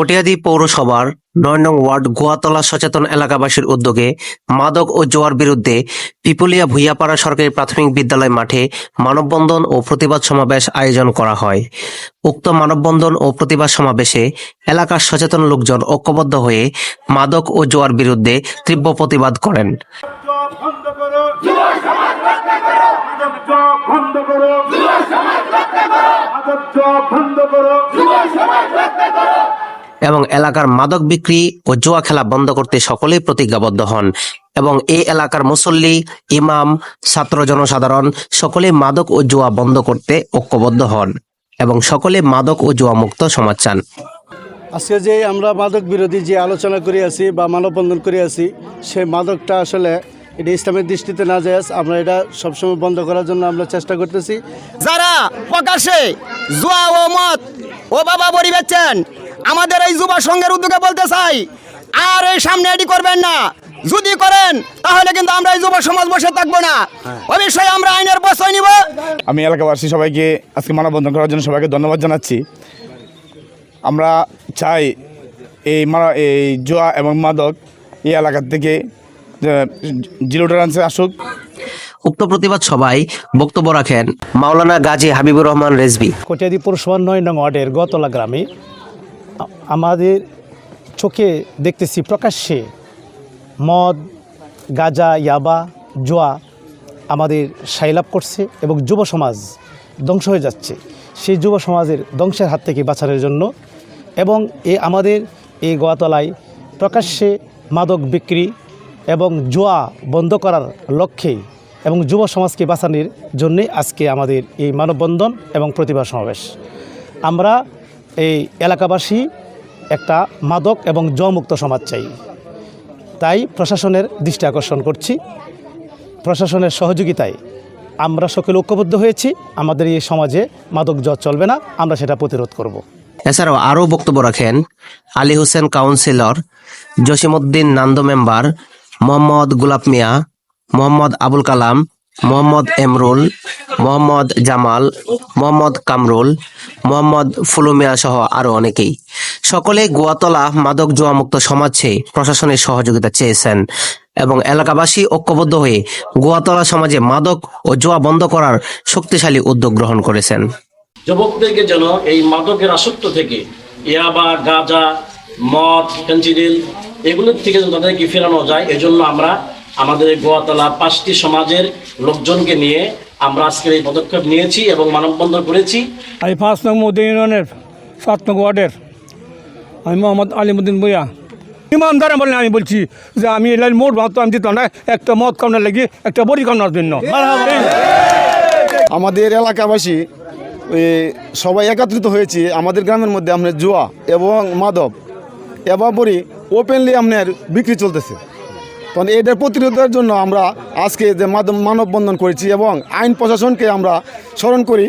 কটিয়াদি পৌরসভার নয় নং ওয়ার্ড গোয়াতলা সচেতন এলাকাবাসীর উদ্যোগে মাদক ও জোয়ার বিরুদ্ধে পিপুলিয়া ভুইয়াপাড়া সরকারি প্রাথমিক বিদ্যালয় মাঠে মানববন্ধন ও প্রতিবাদ সমাবেশ আয়োজন করা হয়। উক্ত মানববন্ধন ও প্রতিবাদ সমাবেশে এলাকার সচেতন লোকজন ঐক্যবদ্ধ হয়ে মাদক ও জোয়ার বিরুদ্ধে তীব্র প্রতিবাদ করেন। বন্ধ করো। বন্ধ করো। এবং এলাকার মাদক বিক্রি ও জুয়া খেলা বন্ধ করতে সকলেই প্রতিজ্ঞাবদ্ধ হন। এবং এই এলাকার মুসল্লি ইমাম ছাত্র জনসাধারণ সকলে মাদক ও জুয়া বন্ধ করতে ঐক্যবদ্ধ হন এবং সকলে মাদক ও জুয়া মুক্ত সমাজ চান। আজকে যে আমরা মাদক বিরোধী যে আলোচনা করে আছি বা মানববন্ধন করে আছি সেই মাদকটা আসলে এটা ইসলামের দৃষ্টিতে না যায় আমরা এটা সবসময় বন্ধ করার জন্য আমরা চেষ্টা করতেছি। যারা প্রকাশ্যে জুয়া ও মত ও বাবা বড়ি বেচছেন আমাদের এই যুব সংঘের উদ্যোগে বলতে চাই আর এই সামনে এটি করবেন না। যদি করেন তাহলে কিন্তু আমরা এই যুব সমাজ বসে থাকব না। অবশ্যই আমরা আইনের বসয় নিব। আমি এলাকাবাসী সবাইকে আজকে মানববন্ধন করার জন্য সবাইকে ধন্যবাদ জানাচ্ছি। আমরা চাই এই মারা এই জুয়া এবং মাদক এই এলাকার থেকে জিরো টলারেন্সে আসুক। উক্ত প্রতিবাদ সভায় বক্তব্য রাখেন মাওলানা গাজী হাবিবুর রহমান রেজবি কটিয়াদি পৌরসভার নয় নং ওয়ার্ডের গতলা গ্রামে আমাদের চোখে দেখতেছি প্রকাশ্যে মদ, গাজা, ইয়াবা, জোয়া আমাদের সাইলাভ করছে এবং যুব সমাজ ধ্বংস হয়ে যাচ্ছে। সেই যুব সমাজের ধ্বংসের হাত থেকে বাঁচানোর জন্য এবং এ আমাদের এই গোয়াতলায় প্রকাশ্যে মাদক বিক্রি এবং জোয়া বন্ধ করার লক্ষ্যে এবং যুব সমাজকে বাঁচানোর জন্যে আজকে আমাদের এই মানববন্ধন এবং প্রতিভা সমাবেশ। আমরা এই এলাকাবাসী একটা মাদক এবং জমুক্ত সমাজ চাই। তাই প্রশাসনের দৃষ্টি আকর্ষণ করছি। প্রশাসনের সহযোগিতায় আমরা সকলে ঐক্যবদ্ধ হয়েছি। আমাদের এই সমাজে মাদক জ চলবে না। আমরা সেটা প্রতিরোধ করব। এছাড়াও আরও বক্তব্য রাখেন আলী হোসেন কাউন্সিলর, জসিমউদ্দিন নান্দ মেম্বার, মোহাম্মদ গুলাব মিয়া, মোহাম্মদ আবুল কালাম, মোহাম্মদ এমরুল মোহাম্মদ জামাল, মোহাম্মদ কামরুল, মোহাম্মদ ফুলুমিয়া সহ আরও অনেকেই। সকলে গোয়াতলা মাদক জোয়া মুক্ত সমাজ চেয়ে প্রশাসনের সহযোগিতা চেয়েছেন এবং এলাকাবাসী ঐক্যবদ্ধ হয়ে গোয়াতলা সমাজে মাদক ও জোয়া বন্ধ করার শক্তিশালী উদ্যোগ গ্রহণ করেছেন। যুবকদেরকে যেন এই মাদকের আসক্ত থেকে ইয়াবা, গাঁজা, মদ, পেন্সিডিল এগুলোর থেকে তাদেরকে ফেরানো যায়, এজন্য আমরা আমাদের গোয়াতলা পাঁচটি সমাজের লোকজনকে নিয়ে আমরা আজকের এই পদক্ষেপ নিয়েছি এবং মানববন্ধন করেছি। আমি পাঁচ নং মদিন ইউনিয়নের সাত নং ওয়ার্ডের। আমি মোহাম্মদ আলিমুদ্দিন বইয়া ইমানদার বলে আমি বলছি যে আমি এলাকার মোট ভাত আমি দিতাম না। একটা মদ কামনার লাগি একটা বড়ি কামনার জন্য। আমাদের এলাকাবাসী সবাই একত্রিত হয়েছে। আমাদের গ্রামের মধ্যে আপনার জুয়া এবং মাদক এবারই ওপেনলি আপনার বিক্রি চলতেছে। তখন এটার প্রতিরোধের জন্য আমরা আজকে যে মানববন্ধন করেছি এবং আইন প্রশাসনকে আমরা স্মরণ করি।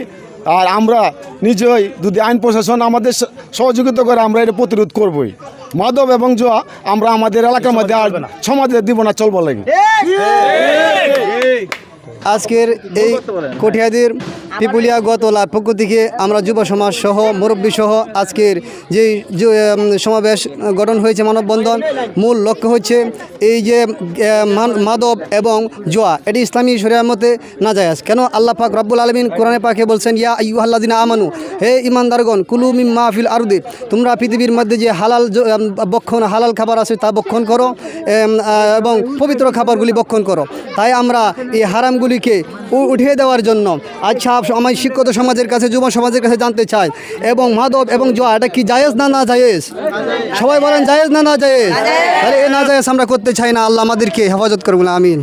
আর আমরা নিজেই যদি আইন প্রশাসন আমাদের সহযোগিতা করে আমরা এটা প্রতিরোধ করবই। মাদক এবং জোয়া আমরা আমাদের এলাকার মধ্যে আর সমাজে দিব না, চলবো লাগে আজকের এই কঠিয়াদের পিপুলিয়া গতলার পক্ষ থেকে আমরা যুব সমাজ সহ মুরব্বী সহ আজকের যে সমাবেশ গঠন হয়েছে মানববন্ধন মূল লক্ষ্য হচ্ছে এই যে মাদক এবং জোয়া। এটি ইসলামী শরিয়ার মতে না যায় কেন আল্লাহ পাক রব্বুল আলমিন কোরআনে পাকে বলছেন ইয়া আল্লাদিনা আমানু হে ইমানদারগণ কুলু মিম মাহফিল আরুদে তোমরা পৃথিবীর মধ্যে যে হালাল বক্ষণ হালাল খাবার আছে তা বক্ষণ করো এবং পবিত্র খাবারগুলি বক্ষণ করো। তাই আমরা এই হারামগুলিকে উঠিয়ে দেওয়ার জন্য আচ্ছা আমার শিক্ষিত সমাজের কাছে, যুব সমাজের কাছে জানতে চাই এবং মাদক এবং জোয়া, এটা কি জায়েজ না না জায়েজ? সবাই বলেন, জায়েজ না না জায়েজ? তাহলে এ না জায়েজ আমরা করতে চাই না, আল্লাহ আমাদেরকে হেফাজত করব না আমিন।